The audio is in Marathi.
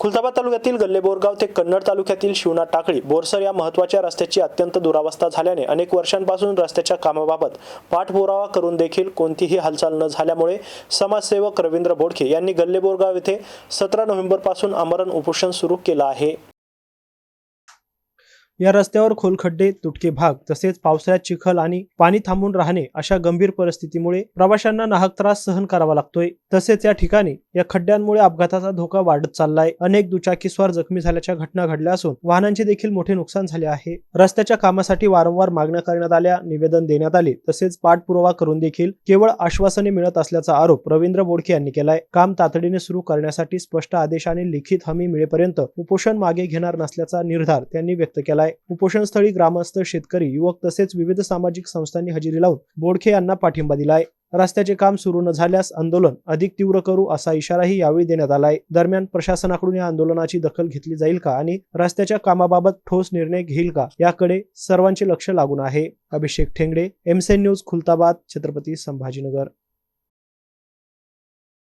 खुलताबाद तालुक्यातील गल्लेबोरगाव ते कन्नड तालुक्यातील शिवना टाकळी बोरसर या महत्त्वाच्या रस्त्याची अत्यंत दुरावस्था झाल्याने अनेक वर्षांपासून रस्त्याच्या कामाबाबत पाठपुरावा करून देखील कोणतीही हालचाल न झाल्यामुळे समाजसेवक रवींद्र बोडखे यांनी गल्लेबोरगाव येथे सतरा नोव्हेंबरपासून आमरण उपोषण सुरू केलं आहे. या रस्त्यावर खोल खड्डे तुटके भाग तसेच पावसाळ्यात चिखल आणि पाणी थांबून राहणे अशा गंभीर परिस्थितीमुळे प्रवाशांना नाहक त्रास सहन करावा लागतोय. तसेच या ठिकाणी या खड्ड्यांमुळे अपघाताचा धोका वाढत चाललाय. अनेक दुचाकीस्वार जखमी झाल्याच्या घटना घडल्या असून वाहनांचे देखील मोठे नुकसान झाले आहे. रस्त्याच्या कामासाठी वारंवार मागण्या करण्यात आल्या निवेदन देण्यात आले. तसेच पाठपुरावा करून देखील केवळ आश्वासने मिळत असल्याचा आरोप रवींद्र बोडके यांनी केलाय. काम तातडीने सुरू करण्यासाठी स्पष्ट आदेश आणि लिखित हमी मिळेपर्यंत उपोषण मागे घेणार नसल्याचा निर्धार त्यांनी व्यक्त केलाय. उपोषणस्थळी ग्रामस्थ शेतकरी युवक तसेच विविध सामाजिक संस्थांनी हजेरी लावून बोडखे यांना पाठिंबा दिलाय. रस्त्याचे काम सुरू न झाल्यास आंदोलन अधिक तीव्र करू असा इशाराही यावेळी देण्यात आलाय. दरम्यान प्रशासनाकडून या आंदोलनाची दखल घेतली जाईल का आणि रस्त्याच्या कामाबाबत ठोस निर्णय घेईल का याकडे सर्वांचे लक्ष लागून आहे. अभिषेक ठेंगडे एमसेन न्यूज खुलताबाद छत्रपती संभाजीनगर.